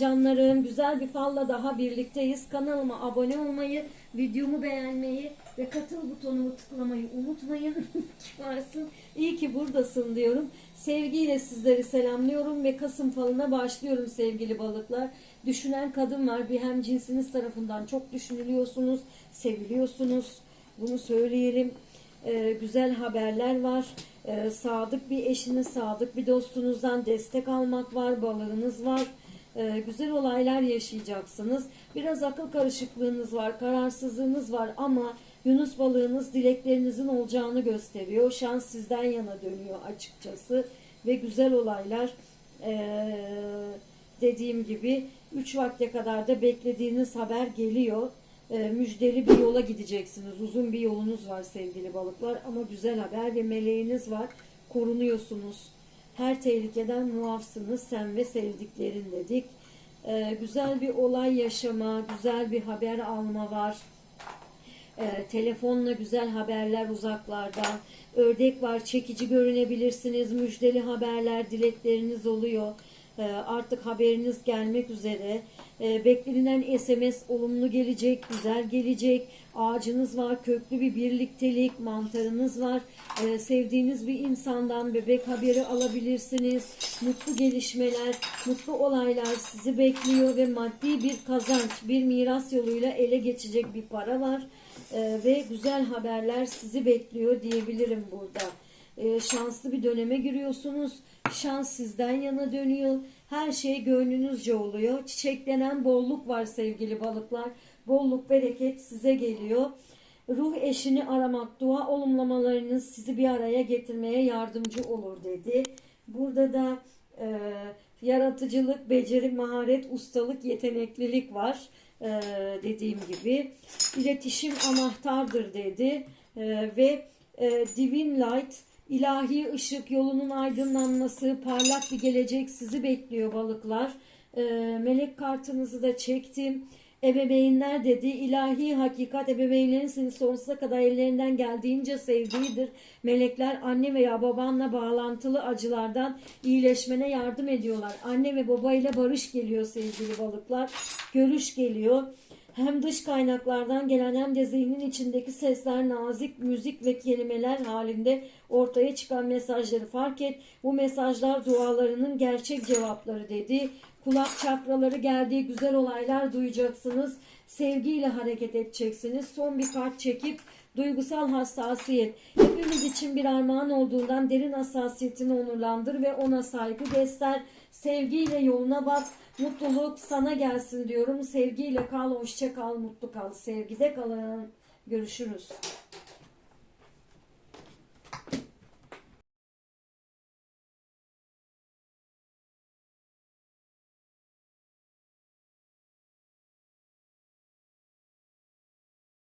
canlarım. Güzel bir falla daha birlikteyiz. Kanalıma abone olmayı, videomu beğenmeyi ve katıl butonumu tıklamayı unutmayın. Varsın. İyi ki buradasın diyorum. Sevgiyle sizleri selamlıyorum ve Kasım falına başlıyorum sevgili balıklar. Düşünen kadın var. Bir hem cinsiniz tarafından çok düşünülüyorsunuz, seviliyorsunuz. Bunu söyleyelim. Ee, güzel haberler var. Ee, sadık bir eşiniz, sadık bir dostunuzdan destek almak var. Balığınız var. Ee, güzel olaylar yaşayacaksınız. Biraz akıl karışıklığınız var, kararsızlığınız var ama Yunus balığınız dileklerinizin olacağını gösteriyor. Şans sizden yana dönüyor açıkçası ve güzel olaylar ee, dediğim gibi 3 vakte kadar da beklediğiniz haber geliyor. Ee, müjdeli bir yola gideceksiniz. Uzun bir yolunuz var sevgili balıklar ama güzel haber ve meleğiniz var. Korunuyorsunuz. Her tehlikeden muafsınız sen ve sevdiklerin dedik. Ee, güzel bir olay yaşama, güzel bir haber alma var. Ee, telefonla güzel haberler uzaklarda. Ördek var, çekici görünebilirsiniz. Müjdeli haberler, dilekleriniz oluyor. Ee, artık haberiniz gelmek üzere. Ee, beklenilen SMS olumlu gelecek, güzel gelecek. Ağacınız var, köklü bir birliktelik, mantarınız var. Ee, sevdiğiniz bir insandan bebek haberi alabilirsiniz. Mutlu gelişmeler, mutlu olaylar sizi bekliyor ve maddi bir kazanç, bir miras yoluyla ele geçecek bir para var. Ve güzel haberler sizi bekliyor diyebilirim burada. Ee, şanslı bir döneme giriyorsunuz. Şans sizden yana dönüyor. Her şey gönlünüzce oluyor. Çiçeklenen bolluk var sevgili balıklar. Bolluk, bereket size geliyor. Ruh eşini aramak, dua olumlamalarınız sizi bir araya getirmeye yardımcı olur dedi. Burada da e, yaratıcılık, beceri, maharet, ustalık, yeteneklilik var e, dediğim gibi. İletişim anahtardır dedi E, ve e, Divine Light, ilahi ışık, yolunun aydınlanması, parlak bir gelecek sizi bekliyor balıklar. E, melek kartınızı da çektim. Ebeveynler dedi ilahi hakikat ebeveynlerin seni sonsuza kadar ellerinden geldiğince sevdiğidir. Melekler anne veya babanla bağlantılı acılardan iyileşmene yardım ediyorlar. Anne ve babayla barış geliyor sevgili balıklar. Görüş geliyor. Hem dış kaynaklardan gelen hem de zihnin içindeki sesler, nazik müzik ve kelimeler halinde ortaya çıkan mesajları fark et. Bu mesajlar dualarının gerçek cevapları dedi. Kulak çakraları geldiği güzel olaylar duyacaksınız. Sevgiyle hareket edeceksiniz. Son bir kart çekip duygusal hassasiyet. Hepimiz için bir armağan olduğundan derin hassasiyetini onurlandır ve ona saygı göster. Sevgiyle yoluna bak. Mutluluk sana gelsin diyorum. Sevgiyle kal, hoşça kal, mutlu kal. Sevgide kalın. Görüşürüz.